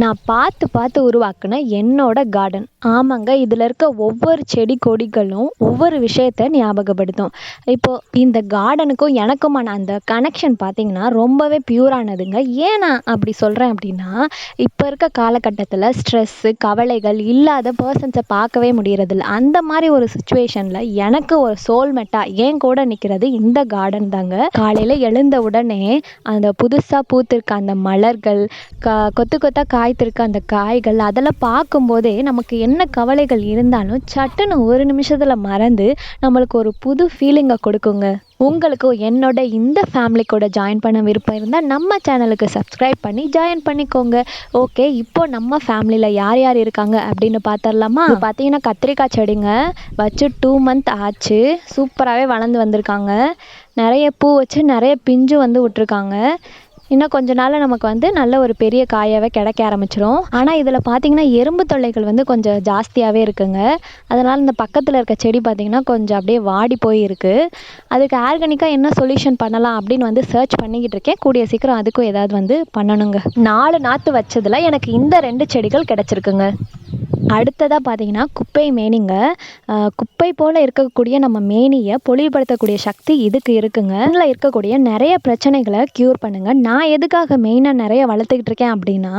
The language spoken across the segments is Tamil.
நான் பார்த்து பார்த்து உருவாக்கின என்னோட கார்டன் ஆமாங்க இதில் இருக்க ஒவ்வொரு செடி கொடிகளும் ஒவ்வொரு விஷயத்த ஞாபகப்படுத்தும். இப்போது இந்த கார்டனுக்கும் எனக்குமான அந்த கனெக்ஷன் பார்த்தீங்கன்னா ரொம்பவே பியூரானதுங்க ஏன் நான் அப்படி சொல்கிறேன் அப்படின்னா இப்போ இருக்க காலகட்டத்தில் ஸ்ட்ரெஸ்ஸு கவலைகள் இல்லாத பர்சன்ஸை பார்க்கவே முடியறதில்ல. அந்த மாதிரி ஒரு சுச்சுவேஷனில் எனக்கு ஒரு சோல்மெட்டாக என் கூட நிற்கிறது இந்த கார்டன் தாங்க. காலையில் எழுந்த உடனே அந்த புதுசாக பூத்திருக்க அந்த மலர்கள் க கொத்து கொத்தாக காய்த்திருக்க அந்த காய்கள் அதெல்லாம் பார்க்கும்போதே நமக்கு என்ன கவலைகள் இருந்தாலும் சட்டுன்னு ஒரு நிமிஷத்தில் மறந்து நம்மளுக்கு ஒரு புது ஃபீலிங்கை கொடுக்குங்க. உங்களுக்கும் என்னோட இந்த ஃபேமிலி கூட ஜாயின் பண்ண விருப்பம் இருந்தால் நம்ம சேனலுக்கு சப்ஸ்கிரைப் பண்ணி ஜாயின் பண்ணிக்கோங்க. ஓகே இப்போ நம்ம ஃபேமிலியில் யார் யார் இருக்காங்க அப்படின்னு பார்த்துடலாமா பார்த்தீங்கன்னா கத்திரிக்காய் செடிங்க வச்சு டூ மந்த் ஆச்சு. சூப்பராகவே வளர்ந்து வந்திருக்காங்க. நிறைய பூ வச்சு நிறைய பிஞ்சு வந்து விட்ருக்காங்க இன்னும் கொஞ்ச நாளில் நமக்கு வந்து நல்ல ஒரு பெரிய காயாகவே கிடைக்க ஆரம்பிச்சிடும் ஆனால் இதில் பார்த்தீங்கன்னா எறும்பு தொல்லைகள் வந்து கொஞ்சம் ஜாஸ்தியாகவே இருக்குங்க. அதனால் இந்த பக்கத்தில் இருக்க செடி பார்த்திங்கன்னா கொஞ்சம் அப்படியே வாடி போயிருக்கு. அதுக்கு ஆர்கானிக்காக என்ன சொல்யூஷன் பண்ணலாம் அப்படின்னு வந்து சர்ச் பண்ணிக்கிட்டு இருக்கேன். கூடிய சீக்கிரம் அதுக்கும் ஏதாவது வந்து பண்ணணுங்க. நாலு நாற்று வச்சதில் எனக்கு இந்த ரெண்டு செடிகள் கிடச்சிருக்குங்க. அடுத்ததாக பார்த்தீங்கன்னா குப்பை மேனிங்க. குப்பை போல் இருக்கக்கூடிய நம்ம மேனியை பொழிவுபடுத்தக்கூடிய சக்தி இதுக்கு இருக்குங்க. இதில் இருக்கக்கூடிய நிறைய பிரச்சனைகளை க்யூர் பண்ணுங்க. நான் எதுக்காக மெயினாக நிறைய வளர்த்துக்கிட்டு இருக்கேன் அப்படின்னா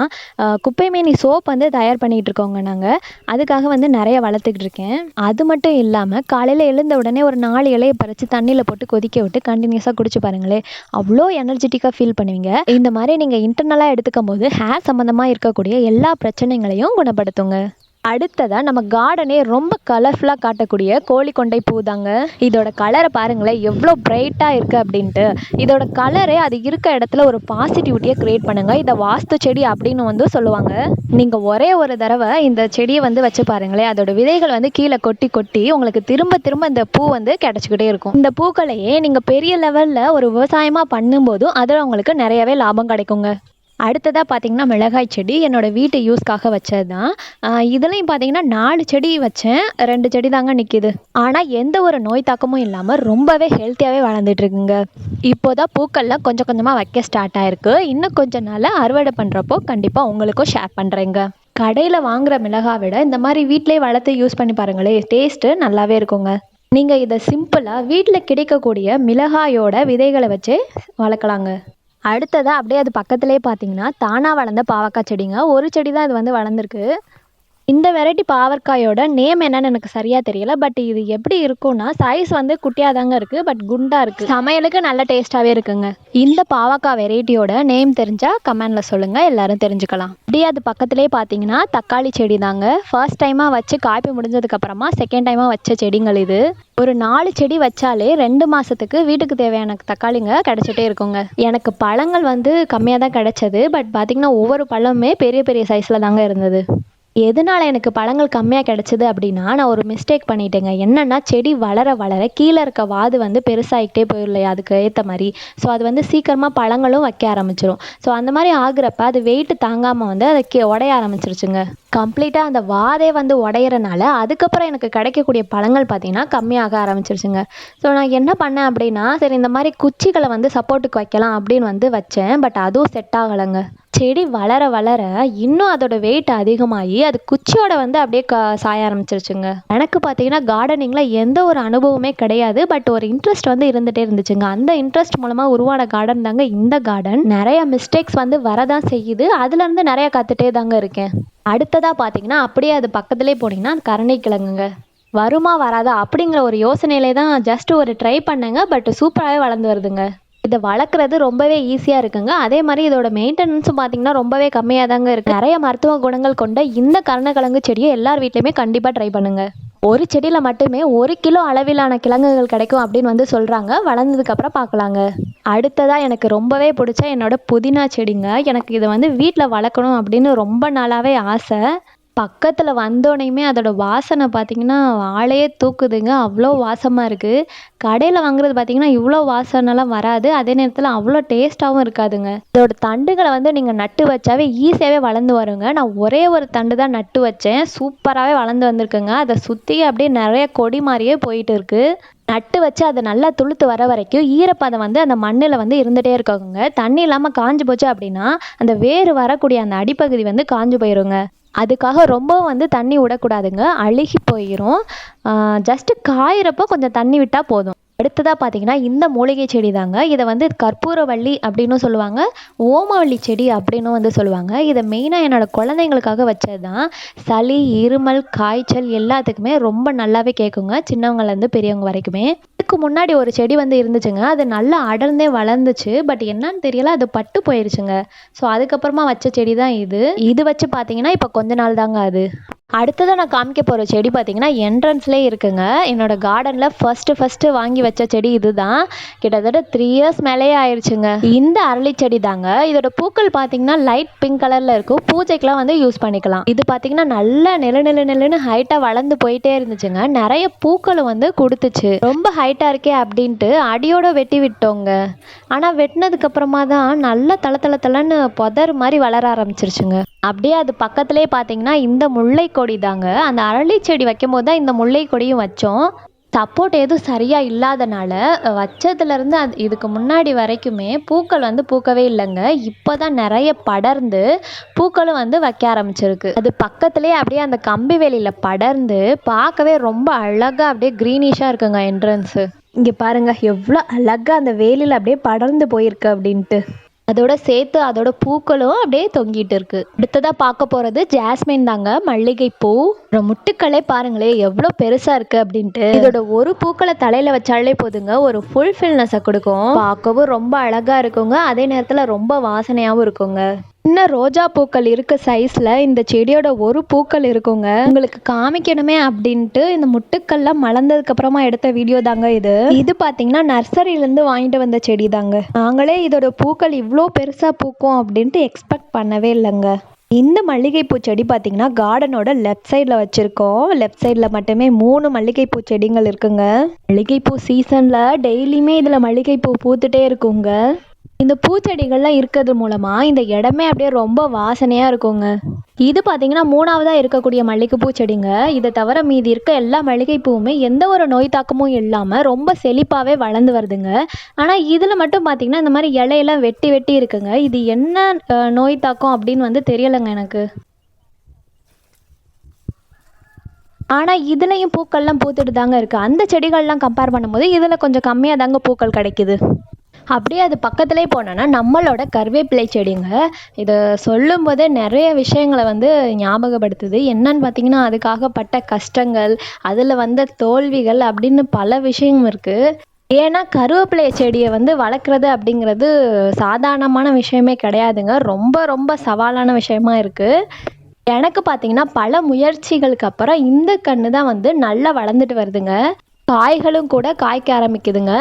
குப்பை மேனி சோப் வந்து தயார் பண்ணிகிட்டு இருக்கோங்க நாங்கள் அதுக்காக வந்து நிறைய வளர்த்துக்கிட்டு இருக்கேன். அது மட்டும் இல்லாமல் காலையில் எழுந்த உடனே ஒரு நாலு இலையை பறித்து தண்ணியில் போட்டு கொதிக்க விட்டு கண்டினியூஸாக குடிச்சு பாருங்களேன். அவ்வளோ எனர்ஜெட்டிக்காக ஃபீல் பண்ணுவீங்க. இந்த மாதிரி நீங்கள் இன்டர்னலாக எடுத்துக்கும் போது ஹேர் சம்மந்தமாக இருக்கக்கூடிய எல்லா பிரச்சனைகளையும் குணப்படுத்துங்க. அடுத்ததாக நம்ம கார்டனே ரொம்ப கலர்ஃபுல்லாக காட்டக்கூடிய கோழிக்கொண்டை பூ தாங்க இதோட கலரை பாருங்களேன் எவ்வளோ பிரைட்டாக இருக்குது அப்படின்ட்டு. இதோட கலரே அது இருக்க இடத்துல ஒரு பாசிட்டிவிட்டியை க்ரியேட் பண்ணுங்கள் இதை வாஸ்து செடி அப்படின்னு வந்து சொல்லுவாங்க. நீங்கள் ஒரே ஒரு தடவை இந்த செடியை வந்து வச்சு பாருங்களேன். அதோட விதைகள் வந்து கீழே கொட்டி கொட்டி உங்களுக்கு திரும்ப திரும்ப இந்த பூ வந்து கிடச்சிக்கிட்டே இருக்கும். இந்த பூக்களையே நீங்கள் பெரிய லெவலில் ஒரு விவசாயமாக பண்ணும்போதும் அதில் உங்களுக்கு நிறையவே லாபம் கிடைக்குங்க. அடுத்ததாக பார்த்தீங்கன்னா மிளகாய் செடி என்னோடய வீட்டு யூஸ்க்காக வச்சது தான் இதுலேயும் பார்த்தீங்கன்னா நாலு செடி வச்சேன். ரெண்டு செடி தாங்க நிற்கிது ஆனால் எந்த ஒரு நோய் தாக்கமும் இல்லாமல் ரொம்பவே ஹெல்த்தியாகவே வளர்ந்துட்டு இருக்குங்க. இப்போ தான் பூக்கள்லாம் கொஞ்சம் கொஞ்சமாக வைக்க ஸ்டார்ட் ஆயிருக்கு. இன்னும் கொஞ்ச நாளில் அறுவடை பண்ணுறப்போ கண்டிப்பாக உங்களுக்கும் ஷேர் பண்ணுறேங்க கடையில் வாங்குகிற மிளகாய் விட இந்த மாதிரி வீட்டிலே வளர்த்து யூஸ் பண்ணி பாருங்களேன் டேஸ்ட்டு நல்லாவே இருக்குங்க. நீங்கள் இதை சிம்பிளாக வீட்டில் கிடைக்கக்கூடிய மிளகாயோட விதைகளை வச்சு வளர்க்கலாங்க. அடுத்ததாக அப்படியே அது பக்கத்துலேயே பார்த்தீங்கன்னா தானாக வளர்ந்த பாவக்காய் செடிங்க. ஒரு செடி தான் இது வந்து வளர்ந்துருக்கு. இந்த வெரைட்டி பாவற்காயோட நேம் என்னன்னு எனக்கு சரியாக தெரியல பட் இது எப்படி இருக்கும்னா சைஸ் வந்து குட்டியாக தாங்க இருக்குது பட் குண்டாக இருக்குது சமையலுக்கு நல்ல டேஸ்ட்டாகவே இருக்குங்க. இந்த பாவக்காய் வெரைட்டியோட நேம் தெரிஞ்சால் கமெண்டில் சொல்லுங்கள் எல்லாரும் தெரிஞ்சுக்கலாம். அப்படியே அது பக்கத்துலேயே பார்த்தீங்கன்னா தக்காளி செடி தாங்க. ஃபர்ஸ்ட் டைமாக வச்சு காய்ப்பு முடிஞ்சதுக்கப்புறமா செகண்ட் டைமாக வச்ச செடிங்கள் இது. ஒரு நாலு செடி வச்சாலே ரெண்டு மாதத்துக்கு வீட்டுக்கு தேவையான தக்காளிங்க கிடச்சிட்டே இருக்குங்க. எனக்கு பழங்கள் வந்து கம்மியாக தான் கிடைச்சது பட் பார்த்திங்கன்னா ஒவ்வொரு பழமுமே பெரிய பெரிய சைஸில் தாங்க இருந்தது. எதனால எனக்கு பழங்கள் கம்மியாக கிடச்சிது அப்படின்னா நான் ஒரு மிஸ்டேக் பண்ணிட்டேங்க. என்னென்னா செடி வளர வளர கீழே இருக்க வாது வந்து பெருசாகிக்கிட்டே போயிடலையா அதுக்கு ஏற்ற மாதிரி. ஸோ அது வந்து சீக்கிரமாக பழங்களும் வைக்க ஆரம்பிச்சிடும் ஸோ அந்த மாதிரி ஆகுறப்ப அது வெயிட்டு தாங்காமல் வந்து அதை கே உடைய ஆரம்பிச்சிருச்சுங்க. கம்ப்ளீட்டாக அந்த வாதே வந்து உடையிறனால அதுக்கப்புறம் எனக்கு கிடைக்கக்கூடிய பழங்கள் பார்த்தீங்கன்னா கம்மியாக ஆரம்பிச்சிருச்சுங்க. ஸோ நான் என்ன பண்ணேன் அப்படின்னா சரி இந்த மாதிரி குச்சிகளை வந்து சப்போர்ட்டுக்கு வைக்கலாம் அப்படின்னு வந்து வச்சேன். பட் அதுவும் செட் ஆகலைங்க. செடி வளர வளர இன்னும் அதோட வெயிட் அதிகமாகி அது குச்சியோட வந்து அப்படியே க சாய ஆரம்பிச்சிருச்சுங்க. எனக்கு பார்த்தீங்கன்னா கார்டனிங்கில் எந்த ஒரு அனுபவமே கிடையாது. பட் ஒரு இன்ட்ரெஸ்ட் வந்து இருந்துகிட்டே இருந்துச்சுங்க. அந்த இன்ட்ரெஸ்ட் மூலமாக உருவான கார்டன் தாங்க இந்த கார்டன் நிறைய மிஸ்டேக்ஸ் வந்து வரதான் செய்யுது. அதுலேருந்து நிறைய கற்றுட்டே தாங்க இருக்கேன். அடுத்ததாக பார்த்தீங்கன்னா அப்படியே அது பக்கத்துலேயே போனீங்கன்னா அது கருணைக்கிழங்குங்க. வருமா வராதா அப்படிங்கிற ஒரு யோசனையிலே தான் ஜஸ்ட் ஒரு ட்ரை பண்ணேங்க. பட் சூப்பராகவே வளர்ந்து வருதுங்க. இதை வளர்க்குறது ரொம்பவே ஈஸியாக இருக்குங்க. அதே மாதிரி இதோட மெயின்டெனன்ஸும் பார்த்தீங்கன்னா ரொம்பவே கம்மியாக தாங்க இருக்குது நிறைய மருத்துவ குணங்கள் கொண்ட இந்த கருணக்கிழங்கு செடியை எல்லார் வீட்லையுமே கண்டிப்பாக ட்ரை பண்ணுங்கள் ஒரு செடியில் மட்டுமே ஒரு கிலோ அளவிலான கிழங்குகள் கிடைக்கும் அப்படின்னு வந்து சொல்கிறாங்க வளர்ந்ததுக்கப்புறம் பார்க்கலாங்க அடுத்ததாக எனக்கு ரொம்பவே பிடிச்ச என்னோட புதினா செடிங்க. எனக்கு இதை வந்து வீட்டில் வளர்க்கணும் அப்படின்னு ரொம்ப நாளாகவே ஆசை. பக்கத்தில் வந்தோடனையுமே அதோட வாசனை பார்த்தீங்கன்னா ஆளையே தூக்குதுங்க. அவ்வளோ வாசமாக இருக்குது கடையில் வாங்குறது பார்த்தீங்கன்னா இவ்வளோ வாசனைலாம் வராது. அதே நேரத்தில் அவ்வளோ டேஸ்ட்டாகவும் இருக்காதுங்க. இதோட தண்டுகளை வந்து நீங்கள் நட்டு வச்சாவே ஈஸியாகவே வளர்ந்து வருங்க. நான் ஒரே ஒரு தண்டு தான் நட்டு வச்சேன். சூப்பராகவே வளர்ந்து வந்திருக்குங்க. அதை சுற்றி அப்படியே நிறைய கொடி மாதிரியே போயிட்டு இருக்குது நட்டு வச்சு அதை நல்லா துளுத்து வர வரைக்கும் ஈரப்பதம் வந்து அந்த மண்ணில் வந்து இருந்துகிட்டே இருக்கோங்க. தண்ணி இல்லாமல் காஞ்சு போச்சு அப்படின்னா அந்த வேர் வரக்கூடிய அந்த அடிப்பகுதி வந்து காஞ்சு போயிருங்க. அதுக்காக ரொம்பவும் வந்து தண்ணி விடக்கூடாதுங்க. அழுகி போயிடும் ஜஸ்ட்டு காயிறப்போ கொஞ்சம் தண்ணி விட்டால் போதும். அடுத்ததாக பார்த்தீங்கன்னா இந்த மூலிகை செடி தாங்க இதை வந்து கற்பூரவள்ளி அப்படின்னும் சொல்லுவாங்க. ஓமவள்ளி செடி அப்படின்னும் வந்து சொல்லுவாங்க. இதை மெயினாக என்னோடய குழந்தைங்களுக்காக வச்சது தான் சளி இருமல் காய்ச்சல் எல்லாத்துக்குமே ரொம்ப நல்லாவே கேட்குங்க சின்னவங்கலேருந்து பெரியவங்க வரைக்குமே. இதுக்கு முன்னாடி ஒரு செடி வந்து இருந்துச்சுங்க. அது நல்லா அடர்ந்தே வளர்ந்துச்சு. பட் என்னன்னு தெரியல. அது பட்டு போயிருச்சுங்க. ஸோ அதுக்கப்புறமா வச்ச செடி தான் இது. இது வச்சு பார்த்தீங்கன்னா இப்போ கொஞ்ச நாள் தாங்க அது. அடுத்ததாக நான் காமிக்க போகிற செடி பார்த்தீங்கன்னா என்ட்ரன்ஸ்லேயே இருக்குங்க. என்னோடய கார்டனில் ஃபஸ்ட்டு ஃபஸ்ட்டு வாங்கி வச்ச செடி இதுதான். கிட்டத்தட்ட த்ரீ இயர்ஸ் மேலேயே ஆயிடுச்சுங்க இந்த அரளி செடி தாங்க இதோட பூக்கள் பார்த்தீங்கன்னா லைட் பிங்க் கலரில் இருக்கும். பூஜைக்கெலாம் வந்து யூஸ் பண்ணிக்கலாம். இது பார்த்தீங்கன்னா நல்லா நில நில நிலன்னு ஹைட்டாக வளர்ந்து போயிட்டே இருந்துச்சுங்க. நிறைய பூக்களும் வந்து கொடுத்துச்சு. ரொம்ப ஹைட்டாக இருக்கே அப்படின்ட்டு அடியோட வெட்டி விட்டோங்க. ஆனால் வெட்டினதுக்கப்புறமா தான் நல்லா தள தள தளன்னு புதர் மாதிரி வளர ஆரம்பிச்சிருச்சுங்க. அப்படியே அது பக்கத்துலேயே பார்த்தீங்கன்னா இந்த முல்லை கொடி தாங்க. அந்த அரளி செடி வைக்கும் போது தான் இந்த முல்லை கொடியும் வச்சோம். சப்போர்ட் எதுவும் சரியாக இல்லாதனால வச்சதுலேருந்து அது இதுக்கு முன்னாடி வரைக்குமே பூக்கள் வந்து பூக்கவே இல்லைங்க. இப்போ தான் நிறைய படர்ந்து பூக்களும் வந்து வைக்க ஆரம்பிச்சிருக்கு. அது பக்கத்துலேயே அப்படியே அந்த கம்பி வேலியில் படர்ந்து பார்க்கவே ரொம்ப அழகாக அப்படியே க்ரீனிஷாக இருக்குங்க என்ட்ரன்ஸு இங்கே பாருங்க எவ்வளோ அழகாக அந்த வேலியில் அப்படியே படர்ந்து போயிருக்கு அப்படின்ட்டு. அதோட சேர்த்து அதோட பூக்களும் அப்படியே தொங்கிட்டு இருக்கு. அடுத்ததா பார்க்க போறது ஜாஸ்மின் தாங்க. மல்லிகை பூ முட்டுக்களே பாருங்களேன் எவ்வளோ பெருசா இருக்கு அப்படின்ட்டு. இதோட ஒரு பூக்களை தலையில வச்சாலே போதுங்க ஒரு ஃபுல்ஃபில்னஸை கொடுக்கும். பார்க்கவும் ரொம்ப அழகா இருக்குங்க. அதே நேரத்தில் ரொம்ப வாசனையாகவும் இருக்குங்க. சின்ன ரோஜா பூக்கள் இருக்க சைஸில் இந்த செடியோட ஒரு பூக்கள் இருக்குங்க. உங்களுக்கு காமிக்கணுமே அப்படின்ட்டு இந்த முட்டுக்கள்லாம் மலர்ந்ததுக்கு அப்புறமா எடுத்த வீடியோ தாங்க இது. இது பார்த்தீங்கன்னா நர்சரியிலேருந்து வாங்கிட்டு வந்த செடி தாங்க. நாங்களே இதோட பூக்கள் இவ்வளோ பெருசாக பூக்கும் அப்படின்ட்டு எக்ஸ்பெக்ட் பண்ணவே இல்லைங்க. இந்த மல்லிகைப்பூ செடி பார்த்தீங்கன்னா கார்டனோட லெஃப்ட் சைடில் வச்சுருக்கோம். லெஃப்ட் சைடில் மட்டுமே மூணு மல்லிகைப்பூ செடிங்கள் இருக்குங்க. மல்லிகைப்பூ சீசனில் டெய்லியுமே இதில் மல்லிகைப்பூ பூத்துட்டே இருக்குங்க. இந்த பூச்செடிகள்லாம் இருக்கிறது மூலமாக இந்த இடமே அப்படியே ரொம்ப வாசனையாக இருக்குங்க. இது பார்த்தீங்கன்னா மூணாவதாக இருக்கக்கூடிய மல்லிகைப்பூ செடிங்க. இதை தவிர மீதி இருக்க எல்லா மல்லிகைப்பூவுமே எந்த ஒரு நோய் தாக்கமும் இல்லாமல் ரொம்ப செழிப்பாகவே வளர்ந்து வருதுங்க. ஆனால் இதில் மட்டும் பார்த்தீங்கன்னா இந்த மாதிரி இலையெல்லாம் வெட்டி வெட்டி இருக்குங்க. இது என்ன நோய் தாக்கம் அப்படின்னு வந்து தெரியலைங்க எனக்கு. ஆனால் இதுலேயும் பூக்கள்லாம் பூத்துட்டு தாங்க இருக்குது அந்த செடிகள்லாம் கம்பேர் பண்ணும்போது இதில் கொஞ்சம் கம்மியாக தாங்க பூக்கள் கிடைக்குது. அப்படியே அது பக்கத்துலேயே போனோன்னா நம்மளோட கருவேப்பிலை செடிங்க. இதை சொல்லும்போதே நிறைய விஷயங்களை வந்து ஞாபகப்படுத்துது. என்னன்னு பார்த்தீங்கன்னா அதுக்காக பட்ட கஷ்டங்கள் அதில் வந்த தோல்விகள் அப்படின்னு பல விஷயம் இருக்குது ஏன்னா கருவேப்பிலை செடியை வந்து வளர்க்குறது அப்படிங்கிறது சாதாரணமான விஷயமே கிடையாதுங்க. ரொம்ப ரொம்ப சவாலான விஷயமா இருக்குது எனக்கு பார்த்தீங்கன்னா பல முயற்சிகளுக்கு அப்புறம் இந்த கன்று தான் வந்து நல்லா வளர்ந்துட்டு வருதுங்க. காய்களும் கூட காய்க்க ஆரம்பிக்குதுங்க.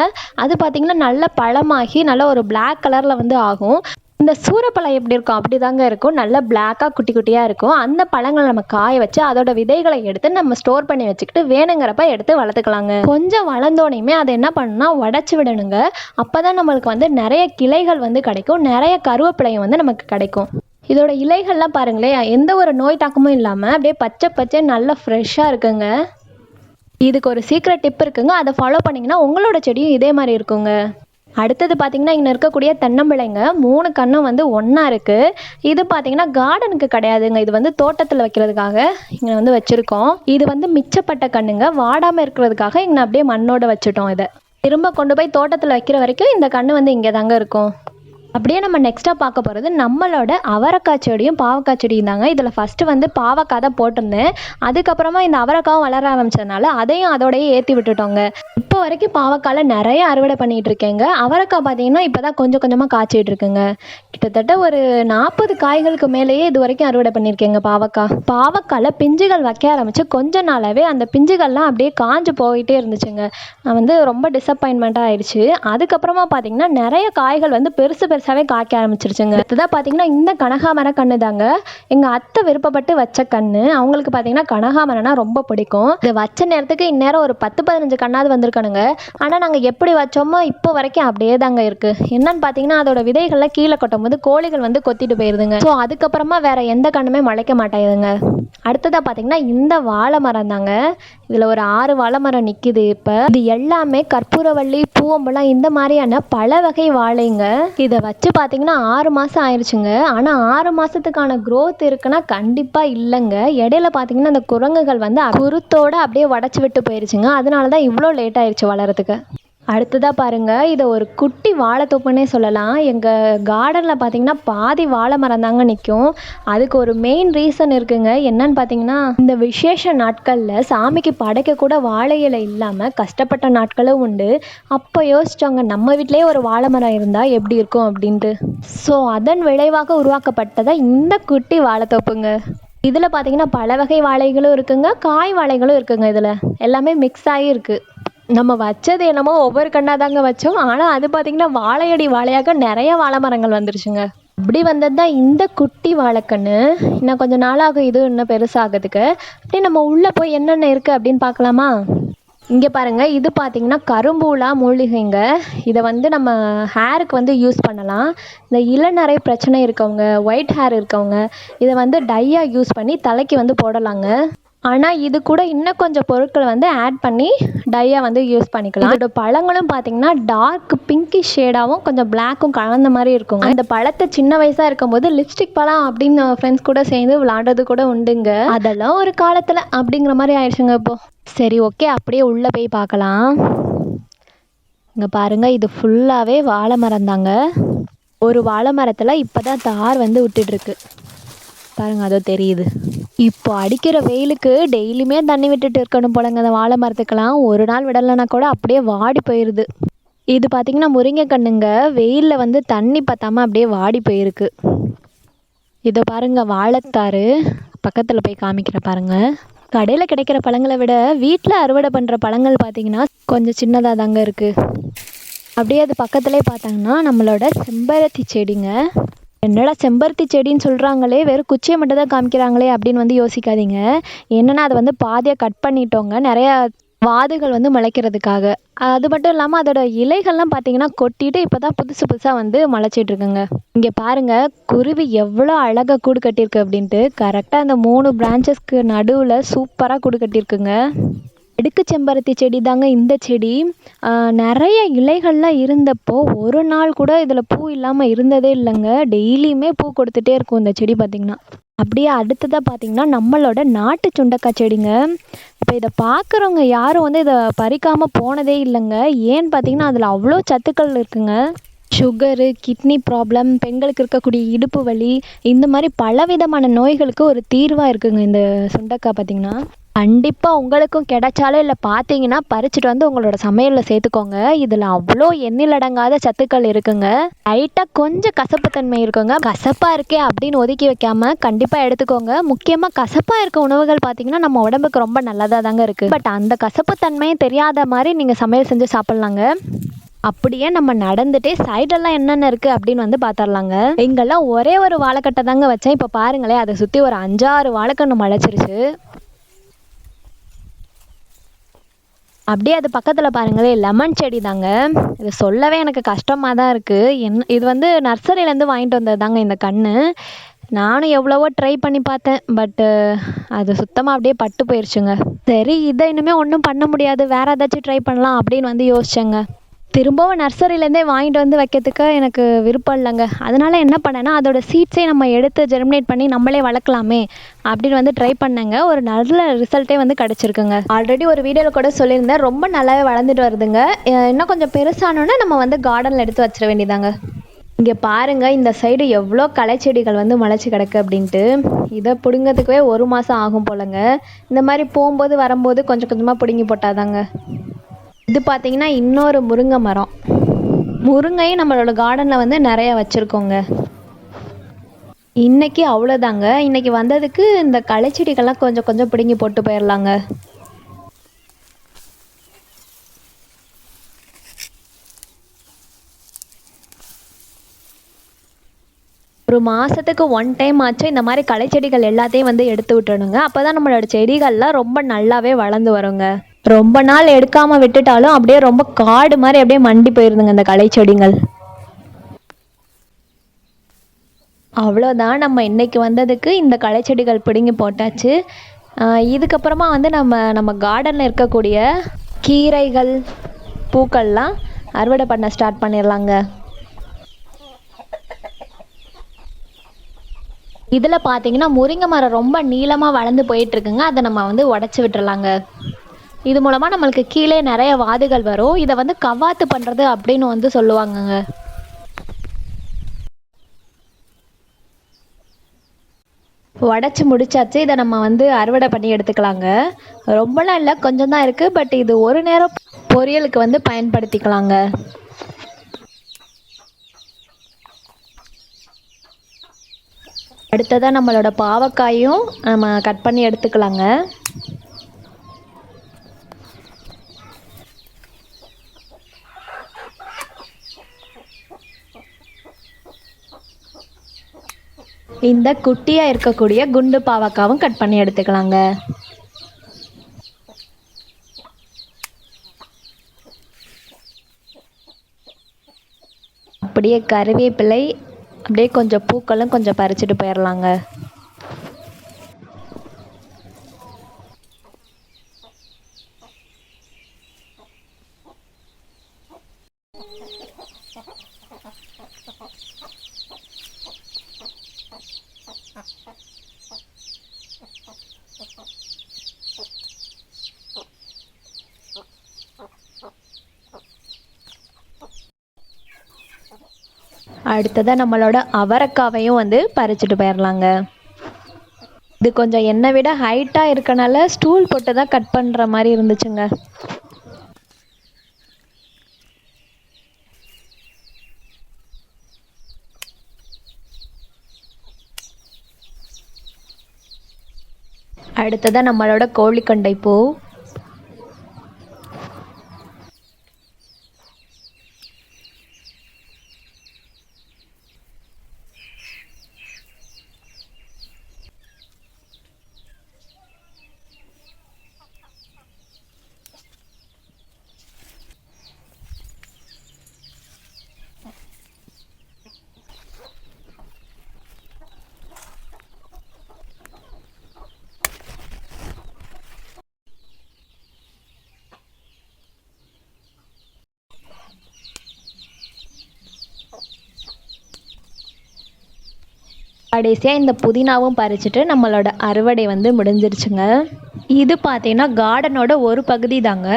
அது பார்த்தீங்கன்னா நல்ல பழமாகி நல்ல ஒரு பிளாக் கலரில் வந்து ஆகும். இந்த சூரப்பழம் எப்படி இருக்கும்? அப்படி தாங்க இருக்கும். நல்ல பிளாக்காக குட்டி குட்டியாக இருக்கும். அந்த பழங்களை நம்ம காய வச்சு அதோட விதைகளை எடுத்து நம்ம ஸ்டோர் பண்ணி வச்சுக்கிட்டு வேணுங்கிறப்ப எடுத்து வளர்த்துக்கலாங்க. கொஞ்சம் வளர்ந்தோனையுமே அதை என்ன பண்ணணும்னா உடச்சி விடணுங்க. அப்போ தான் நம்மளுக்கு வந்து நிறைய கிளைகள் வந்து கிடைக்கும். நிறைய கருவேப்பிலையும் வந்து நமக்கு கிடைக்கும். இதோட இலைகள்லாம் பாருங்களேன் எந்த ஒரு நோய் தாக்கமும் இல்லாமல் அப்படியே பச்சை பச்சை நல்லா ஃப்ரெஷ்ஷாக இருக்குங்க. இதுக்கு ஒரு சீக்ரெட் டிப் இருக்குங்க. அதை ஃபாலோ பண்ணிங்கன்னா உங்களோட செடியும் இதே மாதிரி இருக்குங்க. அடுத்தது பார்த்தீங்கன்னா இங்கே இருக்கக்கூடிய தென்னம்பிள்ளைங்க மூணு கன்றும் வந்து ஒன்றா இருக்குது இது பார்த்தீங்கன்னா கார்டனுக்கு கிடையாதுங்க. இது வந்து தோட்டத்தில் வைக்கிறதுக்காக இங்கே வந்து வச்சுருக்கோம். இது வந்து மிச்சப்பட்ட கண்ணுங்க. வாடாமல் இருக்கிறதுக்காக இங்கே அப்படியே மண்ணோட வச்சுட்டோம் இதை. திரும்ப கொண்டு போய் தோட்டத்தில் வைக்கிற வரைக்கும் இந்த கன்று வந்து இங்கே தாங்க இருக்கும். அப்படியே நம்ம நெக்ஸ்ட்டாக பார்க்க போகிறது நம்மளோட அவரைக்காய் செடியும் பாவக்காய் செடியும் தாங்க. இதில் ஃபஸ்ட்டு வந்து பாவக்காய் தான் போட்டிருந்தேன். அதுக்கப்புறமா இந்த அவரைக்காவும் வளர ஆரம்பிச்சதுனால அதையும் அதோடையே ஏற்றி விட்டுட்டோங்க. இப்போ வரைக்கும் பாவக்காயில் நிறைய அறுவடை பண்ணிகிட்டு இருக்கேங்க. அவரைக்காய் பார்த்தீங்கன்னா இப்போ தான் கொஞ்சம் கொஞ்சமாக காய்ச்சிட்டு இருக்குங்க. கிட்டத்தட்ட ஒரு நாற்பது காய்களுக்கு மேலேயே இது வரைக்கும் அறுவடை பண்ணியிருக்கேங்க பாவக்காய். பாவக்காயில் பிஞ்சுகள் வைக்க ஆரம்பித்து கொஞ்ச நாளாகவே அந்த பிஞ்சுகள்லாம் அப்படியே காஞ்சு போயிட்டே இருந்துச்சுங்க. நான் வந்து ரொம்ப டிசப்பாயின்மெண்ட்டாக ஆயிடுச்சு. அதுக்கப்புறமா பார்த்தீங்கன்னா நிறைய காய்கள் வந்து பெருசு பெருசாகவே காய்க்க ஆரம்பிச்சிருச்சுங்க. அடுத்ததாக பார்த்தீங்கன்னா இந்த கனகாமர கன்று தாங்க. எங்கள் அத்தை விருப்பப்பட்டு வச்ச கன்று அவங்களுக்கு பார்த்தீங்கன்னா கனகாமரம்னா ரொம்ப பிடிக்கும். இது வச்ச நேரத்துக்கு இந்நேரம் ஒரு பத்து பதினஞ்சு கண்ணாவது வந்திருக்கணுங்க. ஆனால் நாங்கள் எப்படி வச்சோமோ இப்போ வரைக்கும் அப்படியே தாங்க இருக்குது என்னன்னு பார்த்தீங்கன்னா அதோட விதைகள்லாம் கீழே கொட்டும் போது கோழிகள் வந்து கொத்திட்டு போயிருதுங்க. ஸோ அதுக்கப்புறமா வேற எந்த கண்ணுமே முளைக்க மாட்டேங்குதுங்க. அடுத்ததாக பார்த்தீங்கன்னா இந்த வாழை மரம் தாங்க. இதில் ஒரு ஆறு வாழை மரம் நிற்கிது இப்போ. இது எல்லாமே கற்பூரவள்ளி பூவம்பழம் இந்த மாதிரியான பல வகை வாழைங்க. இதை வச்சு பார்த்தீங்கன்னா ஆறு மாதம் ஆயிடுச்சுங்க ஆனால் ஆறு மாதத்துக்கான க்ரோத் இருக்குன்னா கண்டிப்பாக இல்லைங்க. இடையில பார்த்தீங்கன்னா அந்த குரங்குகள் வந்து குருத்தோடு அப்படியே உடச்சி விட்டு போயிருச்சுங்க. அதனால தான் இவ்வளோ லேட் ஆயிடுச்சு வளரத்துக்கு அடுத்ததாக பாருங்கள் இதை ஒரு குட்டி வாழைத்தோப்புன்னே சொல்லலாம். எங்கள் கார்டனில் பார்த்தீங்கன்னா பாதி வாழை மரம் தாங்க நிற்கும் அதுக்கு ஒரு மெயின் ரீசன் இருக்குங்க. என்னன்னு பார்த்தீங்கன்னா இந்த விசேஷ நாட்களில் சாமிக்கு படைக்க கூட வாழை இலை இல்லாமல் கஷ்டப்பட்ட நாட்களும் உண்டு. அப்போ யோசிச்சோங்க நம்ம வீட்டிலேயே ஒரு வாழை மரம் இருந்தால் எப்படி இருக்கும் அப்படின்ட்டு. ஸோ அதன் விளைவாக உருவாக்கப்பட்டதா இந்த குட்டி வாழைத்தோப்புங்க. இதில் பார்த்தீங்கன்னா பல வகை வாழைகளும் இருக்குங்க காய் வாழைகளும் இருக்குங்க இதில். எல்லாமே மிக்ஸ் ஆகி இருக்குது நம்ம வச்சது என்னமோ ஒவ்வொரு கண்ணாக தாங்க வச்சோம். ஆனால் அது பார்த்திங்கன்னா வாழையடி வாழையாக நிறைய வாழை மரங்கள் வந்துருச்சுங்க. இப்படி வந்தது தான் இந்த குட்டி வாழைக்கன்று இன்னும் கொஞ்சம் நாளாகும் இது இன்னும் பெருசாகிறதுக்கு அப்படியே நம்ம உள்ளே போய் என்னென்ன இருக்குது அப்படின்னு பார்க்கலாமா இங்கே பாருங்கள் இது பார்த்தீங்கன்னா கரும்பூலா மூலிகைங்க. இதை வந்து நம்ம ஹேருக்கு வந்து யூஸ் பண்ணலாம். இந்த இளநரை பிரச்சனை இருக்கவங்க ஒயிட் ஹேர் இருக்கவங்க இதை வந்து டையாக யூஸ் பண்ணி தலைக்கு வந்து போடலாங்க. ஆனால் இது கூட இன்னும் கொஞ்சம் பொருட்களை வந்து ஆட் பண்ணி டையாக வந்து யூஸ் பண்ணிக்கலாம். இதோட பழங்களும் பார்த்தீங்கன்னா டார்க் பிங்கி ஷேடாகவும் கொஞ்சம் பிளாக்கும் கலந்த மாதிரி இருக்கும் அந்த பழத்தை சின்ன வயசாக இருக்கும்போது லிப்ஸ்டிக் பழம் அப்படின்னு ஃப்ரெண்ட்ஸ் கூட சேர்ந்து விளாண்டது கூட உண்டுங்க. அதெல்லாம் ஒரு காலத்தில் அப்படிங்கிற மாதிரி ஆயிடுச்சுங்க இப்போ. சரி ஓகே அப்படியே உள்ளே போய் பார்க்கலாம். இங்கே பாருங்கள் இது ஃபுல்லாகவே வாழை மரம் தாங்க. ஒரு வாழை மரத்தில் இப்போ தான் தார் வந்து விட்டுட்ருக்கு பாருங்க அதோ தெரியுது. இப்போ அடிக்கிற வெயிலுக்கு டெய்லியுமே தண்ணி விட்டுட்டு இருக்கணும் போலங்க. அந்த வாழை மரத்துக்கெல்லாம் ஒரு நாள் விடலைன்னா கூட அப்படியே வாடி போயிடுது இது பார்த்தீங்கன்னா முருங்கை கண்ணுங்க வெயிலில் வந்து தண்ணி பத்தாமல் அப்படியே வாடி போயிருக்கு. இதை பாருங்க வாழைத்தாறு பக்கத்தில் போய் காமிக்கிற பாருங்கள் கடையில் கிடைக்கிற பழங்களை விட வீட்டில் அறுவடை பண்ணுற பழங்கள் பார்த்தீங்கன்னா கொஞ்சம் சின்னதாக தாங்க இருக்குது அப்படியே அது பக்கத்துலேயே பார்த்தாங்கன்னா நம்மளோட செம்பருத்தி செடிங்க. என்னடா செம்பருத்தி செடின்னு சொல்கிறாங்களே வெறும் குச்சியை மட்டும் தான் காமிக்கிறாங்களே அப்படின்னு வந்து யோசிக்காதீங்க. என்னென்னா அதை வந்து பாதியாக கட் பண்ணிட்டோங்க. நிறையா வாதுகள் வந்து முளைக்கிறதுக்காக. அது மட்டும் இல்லாமல் அதோட இலைகள்லாம் பார்த்தீங்கன்னா கொட்டிட்டு இப்போ தான் புதுசு புதுசாக வந்து முளைச்சிட்டு இருக்குங்க. இங்கே பாருங்க குருவி எவ்வளோ அழகாக கூடு கட்டியிருக்கு அப்படின்ட்டு கரெக்டாக அந்த மூணு பிரான்ச்சஸ்க்கு நடுவில் சூப்பராக கூடு கட்டியிருக்குங்க. அடுக்கு செம்பருத்தி செடி தாங்க இந்த செடி. நிறைய இலைகள்லாம் இருந்தப்போ ஒரு நாள் கூட இதில் பூ இல்லாமல் இருந்ததே இல்லைங்க. டெய்லியுமே பூ கொடுத்துட்டே இருக்கும் இந்த செடி பார்த்திங்கன்னா அப்படியே அடுத்ததாக பார்த்தீங்கன்னா நம்மளோட நாட்டு சுண்டக்காய் செடிங்க. இப்போ இதை பார்க்குறவங்க யாரும் வந்து இதை பறிக்காமல் போனதே இல்லைங்க. ஏன்னு பார்த்தீங்கன்னா அதில் அவ்வளோ சத்துக்கள் இருக்குங்க. சுகரு கிட்னி ப்ராப்ளம் பெண்களுக்கு இருக்கக்கூடிய இடுப்பு வலி இந்த மாதிரி பலவிதமான நோய்களுக்கு ஒரு தீர்வாக இருக்குங்க இந்த சுண்டக்காய் பார்த்தீங்கன்னா கண்டிப்பாக உங்களுக்கும் கிடைச்சாலும் இல்லை பார்த்தீங்கன்னா பறிச்சுட்டு வந்து உங்களோட சமையலில் சேர்த்துக்கோங்க. இதில் அவ்வளோ எண்ணிலடங்காத சத்துக்கள் இருக்குங்க. லைட்டாக கொஞ்சம் கசப்புத்தன்மை இருக்குங்க. கசப்பாக இருக்கே அப்படின்னு ஒதுக்கி வைக்காம கண்டிப்பாக எடுத்துக்கோங்க. முக்கியமாக கசப்பாக இருக்க உணவுகள் பார்த்தீங்கன்னா நம்ம உடம்புக்கு ரொம்ப நல்லதாக தாங்க இருக்குது பட் அந்த கசப்புத்தன்மையும் தெரியாத மாதிரி நீங்கள் சமையல் செஞ்சு சாப்பிட்லாங்க. அப்படியே நம்ம நடந்துட்டே சைடெல்லாம் என்னென்ன இருக்குது அப்படின்னு வந்து பார்த்துடலாங்க எங்கெல்லாம் ஒரே ஒரு வாழைக்கட்டை தாங்க வச்சேன். இப்போ பாருங்களேன் அதை சுற்றி ஒரு அஞ்சாறு வாழைக்கன்று முளைச்சிருச்சு. அப்படியே அது பக்கத்தில் பாருங்களேன் லெமன் செடி தாங்க. இது சொல்லவே எனக்கு கஷ்டமாக தான் இருக்குது என் இது வந்து நர்சரியிலேருந்து வாங்கிட்டு வந்தது தாங்க இந்த கன்று நானும் எவ்வளவோ ட்ரை பண்ணி பார்த்தேன் பட்டு அது சுத்தமாக அப்படியே பட்டு போயிடுச்சுங்க சரி இதை இனிமேல் ஒன்றும் பண்ண முடியாது. வேறு ஏதாச்சும் ட்ரை பண்ணலாம் அப்படின்னு வந்து யோசிச்சேங்க. திரும்பவும் நர்சரியிலேருந்தே வாங்கிட்டு வந்து வைக்கிறதுக்கு எனக்கு விருப்பம் இல்லைங்க. அதனால் என்ன பண்ணேன்னா அதோட சீட்ஸே நம்ம எடுத்து ஜெர்மினேட் பண்ணி நம்மளே வளர்க்கலாமே அப்படின்னு வந்து ட்ரை பண்ணேங்க. ஒரு நல்ல ரிசல்ட்டே வந்து கிடச்சிருக்குங்க. ஆல்ரெடி ஒரு வீடியோவில் கூட சொல்லியிருந்தேன். ரொம்ப நல்லாவே வளர்ந்துட்டு வருதுங்க. இன்னும் கொஞ்சம் பெருசானோன்னா நம்ம வந்து கார்டனில் எடுத்து வச்சிட வேண்டியதாங்க. இங்கே பாருங்கள் இந்த சைடு எவ்வளோ களைச்செடிகள் வந்து முளைச்சி கிடக்கு அப்படின்ட்டு. இதை பிடுங்கிறதுக்கே ஒரு மாதம் ஆகும் போலங்க. இந்த மாதிரி போகும்போது வரும்போது கொஞ்சம் கொஞ்சமாக பிடுங்கி போட்டாதாங்க. இது பார்த்தீங்கன்னா இன்னொரு முருங்கை மரம். முருங்கையும் நம்மளோட கார்டனில் வந்து நிறைய வச்சுருக்கோங்க. இன்னைக்கு அவ்வளோதாங்க இன்னைக்கு வந்ததுக்கு இந்த களைச்செடிகள்லாம் கொஞ்சம் கொஞ்சம் பிடுங்கி போட்டு போயிடலாங்க ஒரு மாதத்துக்கு ஒன் டைம் ஆச்சு இந்த மாதிரி களை செடிகள் எல்லாத்தையும் வந்து எடுத்து விட்டுறணுங்க. அப்போ தான் நம்மளோட செடிகள்லாம் ரொம்ப நல்லாவே வளர்ந்து வருங்க. ரொம்ப நாள் எடுக்காமல் விட்டுட்டாலும் அப்படியே ரொம்ப காடு மாதிரி அப்படியே மண்டி போயிருதுங்க இந்த களை செடிகள். அவ்வளோதான் நம்ம இன்றைக்கி வந்ததுக்கு இந்த களை செடிகள் பிடுங்கி போட்டாச்சு. இதுக்கப்புறமா வந்து நம்ம நம்ம கார்டனில் இருக்கக்கூடிய கீரைகள் பூக்கள்லாம் அறுவடை பண்ண ஸ்டார்ட் பண்ணிடலாங்க. இதில் பார்த்தீங்கன்னா முருங்கை மரம் ரொம்ப நீளமாக வளர்ந்து போயிட்டுருக்குங்க அதை நம்ம வந்து உடச்சி விட்டுறலாங்க. இது மூலமாக நம்மளுக்கு கீழே நிறைய வாதுகள் வரும். இதை வந்து கவாத்து பண்ணுறது அப்படின்னு வந்து சொல்லுவாங்கங்க. உடச்சி முடிச்சாச்சு. இதை நம்ம வந்து அறுவடை பண்ணி எடுத்துக்கலாங்க. ரொம்பலாம் இல்லை கொஞ்சம் தான் இருக்குது பட் இது ஒரு நேரம் பொரியலுக்கு வந்து பயன்படுத்திக்கலாங்க. அடுத்ததாக நம்மளோட பாவக்காயும் நம்ம கட் பண்ணி எடுத்துக்கலாங்க. இந்த குட்டியாக இருக்கக்கூடிய குண்டு பாவக்காவும் கட் பண்ணி எடுத்துக்கலாங்க. அப்படியே கருவேப்பிலை அப்படியே கொஞ்சம் பூக்களும் கொஞ்சம் பறிச்சுட்டு போயிடலாங்க அடுத்ததாக நம்மளோட அவரைக்காவையும் வந்து பறிச்சுட்டு போயிடலாங்க இது கொஞ்சம் என்னை விட ஹைட்டாக இருக்கனால ஸ்டூல் போட்டு தான் கட் பண்ணுற மாதிரி இருந்துச்சுங்க. அடுத்ததாக நம்மளோட கோழிக்கண்டை பூ. கடைசியாக இந்த புதினாவும் பறிச்சுட்டு நம்மளோட அறுவடை வந்து முடிஞ்சிருச்சுங்க. இது பார்த்தீங்கன்னா கார்டனோட ஒரு பகுதி தாங்க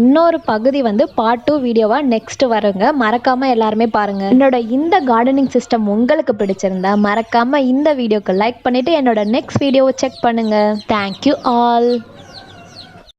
இன்னொரு பகுதி வந்து பார்ட் டூ வீடியோவாக நெக்ஸ்ட் வருங்க. மறக்காமல் எல்லாருமே பாருங்கள் என்னோட இந்த கார்டனிங் சிஸ்டம் உங்களுக்கு பிடிச்சிருந்தா மறக்காமல் இந்த வீடியோக்கு லைக் பண்ணிவிட்டு என்னோட நெக்ஸ்ட் வீடியோவை செக் பண்ணுங்கள் தேங்க்யூ ஆல்